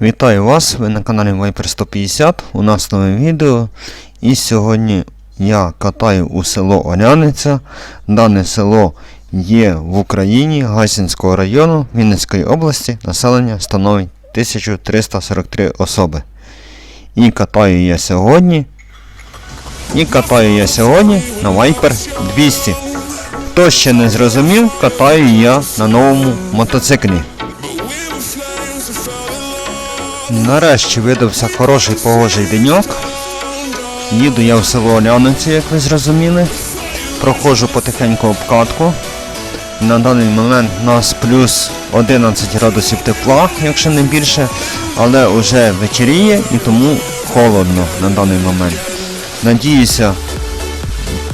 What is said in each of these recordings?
Вітаю вас, ви на каналі Viper 150, у нас нове відео. І сьогодні я катаю у село Оляниця. Дане село є в Україні Гайсинського району Вінницької області. Населення становить 1343 особи. І катаю я сьогодні. І катаю я сьогодні на Viper 200. Хто ще не зрозумів, катаю я на новому мотоциклі. Нарешті видався хороший погожий деньок. Їду я в село Оляниці, як ви зрозуміли. Проходжу потихеньку обкатку. На даний момент у нас плюс 11 градусів тепла, якщо не більше, але вже вечеріє і тому холодно на даний момент. Надіюся,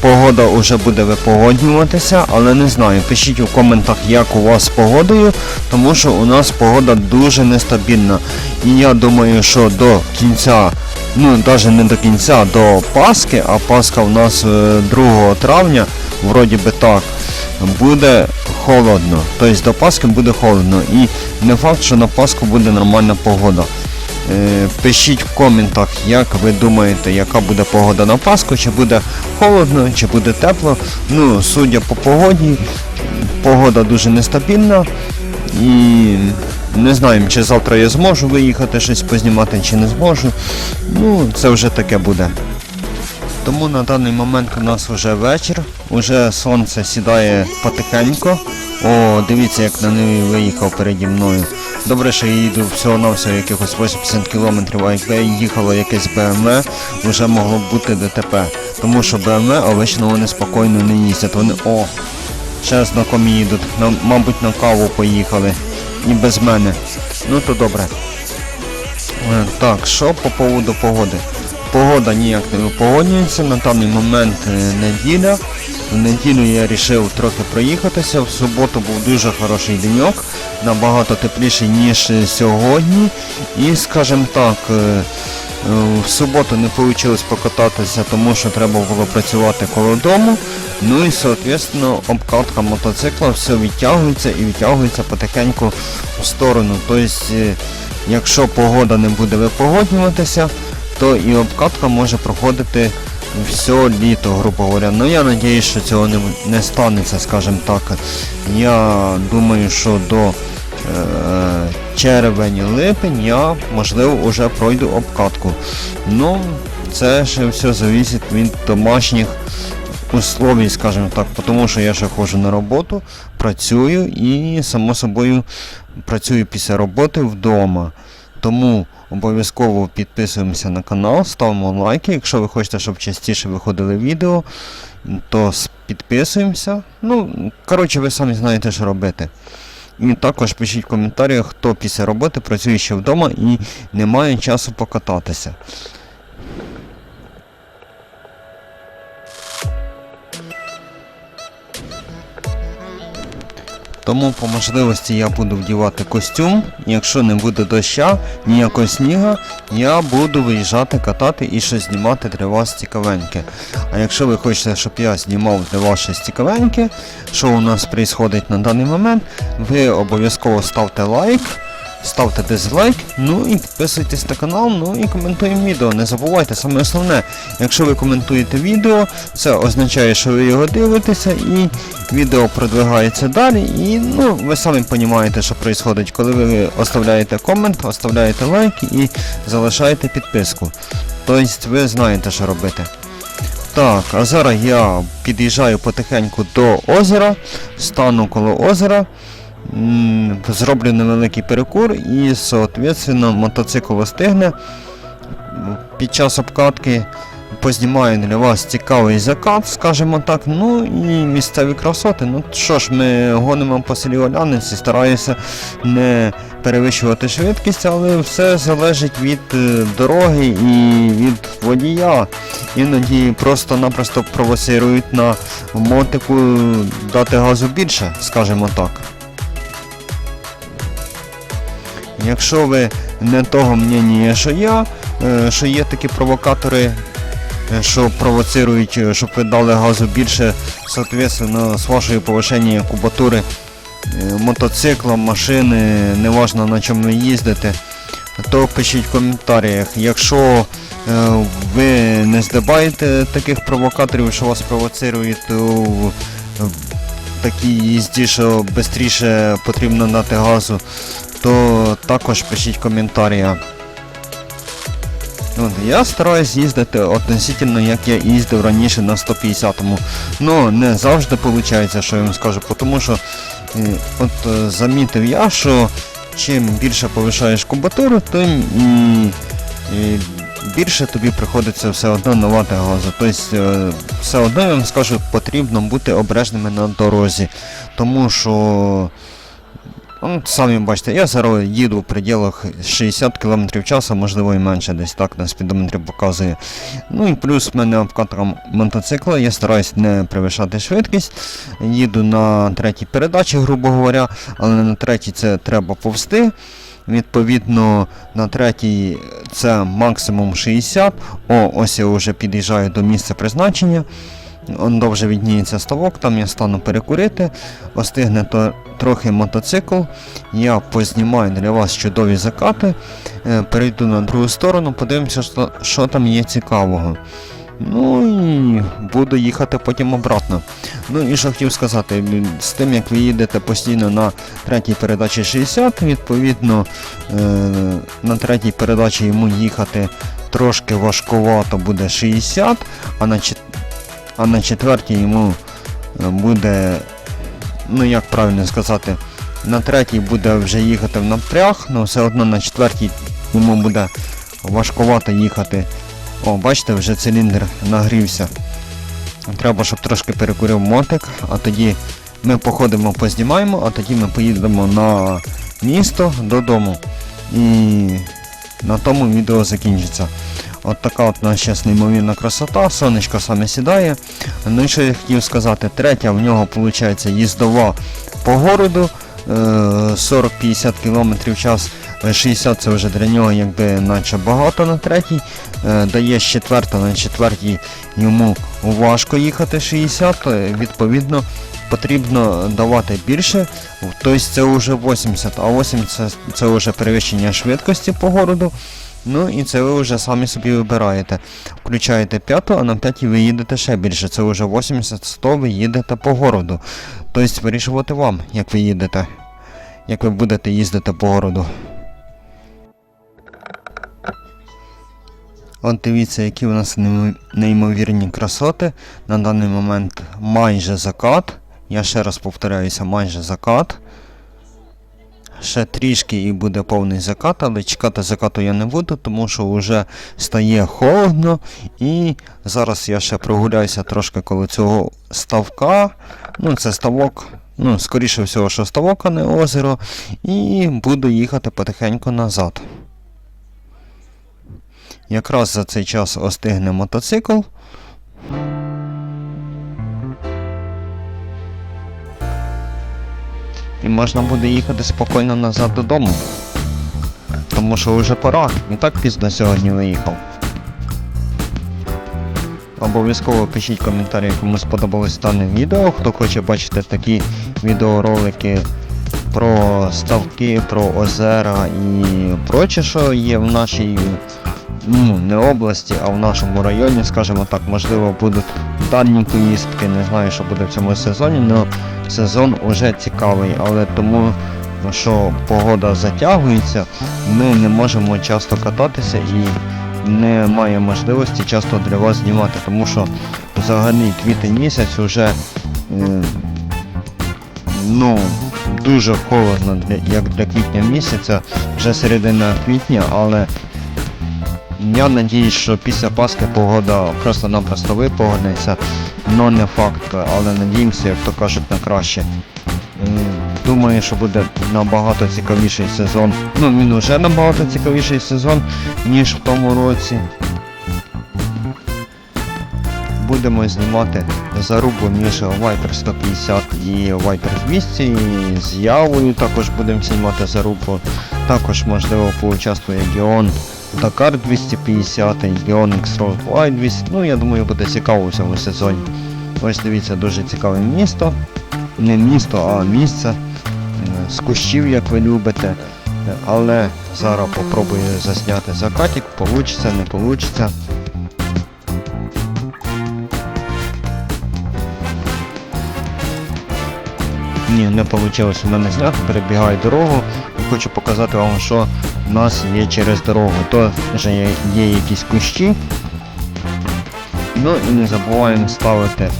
погода вже буде випогоднюватися, але не знаю. Пишіть у коментах, як у вас з погодою, тому що у нас погода дуже нестабільна. І я думаю, що до кінця, ну навіть не до кінця, до Пасхи, а Пасха у нас е, 2 травня, вроді би так, буде холодно. Тобто до Пасхи буде холодно. І не факт, що на Пасху буде нормальна погода. Е, Пишіть в коментах, як ви думаєте, яка буде погода на Пасху, чи буде холодно, чи буде тепло. Ну, судя по погоді, погода дуже нестабільна. І не знаємо, чи завтра я зможу виїхати щось познімати, чи не зможу. Ну, це вже таке буде. Тому на даний момент у нас вже вечір, уже сонце сідає потихеньку. О, дивіться, як на неї виїхав переді мною. Добре, що я їду всього-навсього якихось 80 км, а якби їхало якесь БМВ, вже могло бути ДТП. Тому що БМВ обично вони спокійно не їздять. Вони о, ще знакомі їдуть, на, мабуть на каву поїхали. І без мене. Ну то добре. Е, Так, що по поводу погоди? Погода ніяк не випогоднюється, на даний момент е, неділя. В неділю я вирішив трохи проїхатися. В суботу був дуже хороший деньок, набагато тепліший, ніж сьогодні. І, скажімо так, е, е, в суботу не вийшло покататися, тому що треба було працювати коло дому. Ну і, соответственно, обкатка мотоцикла все відтягується і відтягується потихеньку в сторону. Тобто, якщо погода не буде випогоднюватися, то і обкатка може проходити все літо, грубо говоря. Ну я надіюсь, що цього не, не станеться, скажімо так. Я думаю, що до е, червень-липень я, можливо, вже пройду обкатку. Ну, це ще все залежить від домашніх условій, скажімо так, тому що я ще ходжу на роботу, працюю і, само собою, працюю після роботи вдома. Тому обов'язково підписуємося на канал, ставимо лайки. Якщо ви хочете, щоб частіше виходили відео, то підписуємося. Ну, коротше, ви самі знаєте, що робити. І також пишіть в коментарях, хто після роботи працює ще вдома і не має часу покататися. Тому по можливості я буду вдівати костюм. Якщо не буде доща, ніякого сніга, я буду виїжджати катати і щось знімати для вас цікавеньке. А якщо ви хочете, щоб я знімав для вас щось цікавеньке, що у нас відбувається на даний момент, ви обов'язково ставте лайк. Ставте дизлайк, ну і підписуйтесь на канал, ну і коментуємо відео. Не забувайте, саме основне, якщо ви коментуєте відео, це означає, що ви його дивитеся і відео продвигається далі. І ну, ви самі розумієте, що відбувається, коли ви оставляєте комент, оставляєте лайк і залишаєте підписку. Тобто ви знаєте, що робити. Так, а зараз я під'їжджаю потихеньку до озера, стану коло озера. Зроблю невеликий перекур і, соответственно, мотоцикл остигне. Під час обкатки познімаю для вас цікавий закат, скажімо так. Ну і місцеві красоти. Ну що ж, ми гонимо по селі Оляниці, стараюся не перевищувати швидкість, але все залежить від е, дороги і від водія. Іноді просто-напросто провоцирують на мотику дати газу більше, скажімо так. Якщо ви не того мнення, що я, е, що є такі провокатори, е, що провоцирують, е, щоб ви дали газу більше, соответственно, з вашої повишення кубатури мотоцикла, машини, неважно на чому ви їздите, то пишіть в коментарях. Якщо ви не здибаєте таких провокаторів, що вас провоцирують, то такій їзді, що швидше потрібно дати газу, то також пишіть в коментарях. От, я стараюсь їздити относительно, як я їздив раніше на 150-му. Ну, не завжди виходить, що я вам скажу, тому що от е, замітив я, що чим більше повишаєш кубатуру, тим і, і більше тобі приходиться все одно давати газу. Тобто е, все одно я вам скажу, потрібно бути обережними на дорозі. Тому що Ну, самі бачите, я зараз їду в пределах 60 км в час, можливо і менше, десь так на спідометрі показує. Ну і плюс в мене обкатка мотоцикла, я стараюсь не перевищати швидкість. Їду на третій передачі, грубо говоря, але на третій це треба повсти. Відповідно, на третій це максимум 60. О, ось я вже під'їжджаю до місця призначення. Он довже відніється ставок, там я стану перекурити, остигне то трохи мотоцикл, я познімаю для вас чудові закати, е, перейду на другу сторону, подивимося, що, що там є цікавого. Ну і буду їхати потім обратно. Ну і що хотів сказати, з тим як ви їдете постійно на третій передачі 60, відповідно е, на третій передачі йому їхати трошки важкувато буде 60, а на а на четвертій йому е, буде, ну як правильно сказати, на третій буде вже їхати в напряг, але все одно на четвертій йому буде важкувато їхати. О, бачите, вже циліндр нагрівся. Треба, щоб трошки перекурив мотик, а тоді ми походимо, познімаємо, а тоді ми поїдемо на місто додому. І на тому відео закінчиться. От така от у нас зараз неймовірна красота, сонечко саме сідає. Ну і що я хотів сказати, третя в нього виходить їздова по городу. е, 40-50 км в час, е, 60 це вже для нього якби наче багато на третій. Е, Дає з четверта на четвертій йому важко їхати 60, е, відповідно потрібно давати більше, тобто це вже 80, а 80 це вже перевищення швидкості по городу. Ну і це ви вже самі собі вибираєте. Включаєте п'яту, а на п'ятій ви їдете ще більше. Це вже 80-100 ви їдете по городу. Тобто вирішувати вам, як ви їдете, як ви будете їздити по городу. От дивіться, які у нас неймовірні красоти. На даний момент майже закат. Я ще раз повторяюся, майже закат. Ще трішки і буде повний закат, але чекати закату я не буду, тому що вже стає холодно. І зараз я ще прогуляюся трошки коло цього ставка. Ну, це ставок, ну, скоріше всього, що ставок, а не озеро. І буду їхати потихеньку назад. Якраз за цей час остигне мотоцикл. І можна буде їхати спокійно назад додому. Тому що вже пора. Не так пізно сьогодні виїхав. Обов'язково пишіть коментарі, кому сподобалось дане відео. Хто хоче бачити такі відеоролики про ставки, про озера і проче, що є в нашій ну, не області, а в нашому районі, скажімо так, можливо, будуть дальні поїздки, не знаю, що буде в цьому сезоні, але сезон уже цікавий, але тому що погода затягується, ми не можемо часто кататися і немає можливості часто для вас знімати, тому що взагалі квітень місяць вже е, ну, дуже холодно, як для квітня місяця, вже середина квітня, але я надіюсь, що після Пасхи погода просто-напросто випогодиться, но не факт, але надіємося, як то кажуть, на краще. Думаю, що буде набагато цікавіший сезон. Ну, він вже набагато цікавіший сезон, ніж в тому році. Будемо знімати зарубу між Viper 150 і Viper 200. І з Явою також будемо знімати зарубу. Також можливо поучаствує Геон Dakar 250, Геон X-Road Y 200. Ну, я думаю, буде цікаво в цьому сезоні. Ось дивіться, дуже цікаве місто. Не місто, а місце. Е, З кущів, як ви любите. Але зараз попробую засняти закатик, получиться, не получиться. Ні, не вийшло у мене зняти, перебігаю дорогу і хочу показати вам, що в нас є через дорогу. То вже є, якісь кущі. Ну і не забуваємо ставити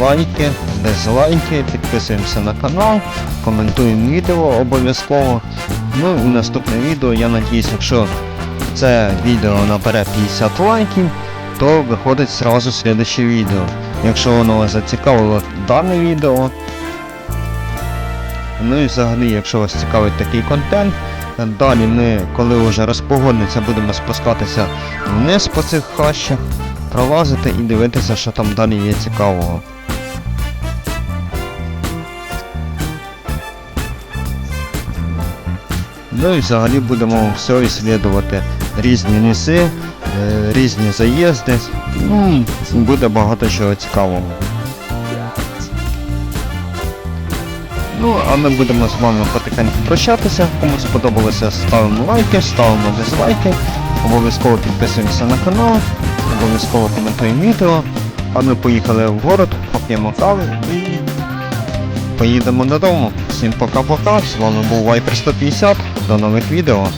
лайки, дизлайки, підписуємося на канал, коментуємо відео обов'язково. Ну і наступне відео, я надіюсь, якщо це відео набере 50 лайків, то виходить зразу слідуще відео. Якщо воно вас зацікавило дане відео, Ну і взагалі, якщо вас цікавить такий контент, далі ми, коли вже розпогодиться, будемо спускатися вниз по цих хащах, пролазити і дивитися, що там далі є цікавого. Ну і взагалі будемо все іслідувати різні ліси, е, різні заїзди. Ну, буде багато чого цікавого. Ну, а ми будемо з вами потихеньку прощатися. Кому сподобалося, ставимо лайки, ставимо дизлайки, обов'язково підписуємося на канал, обов'язково коментуємо відео. А ми поїхали в город, поп'ємо кави і поїдемо додому. Всім пока-пока. З вами був Viper 150. До нових відео.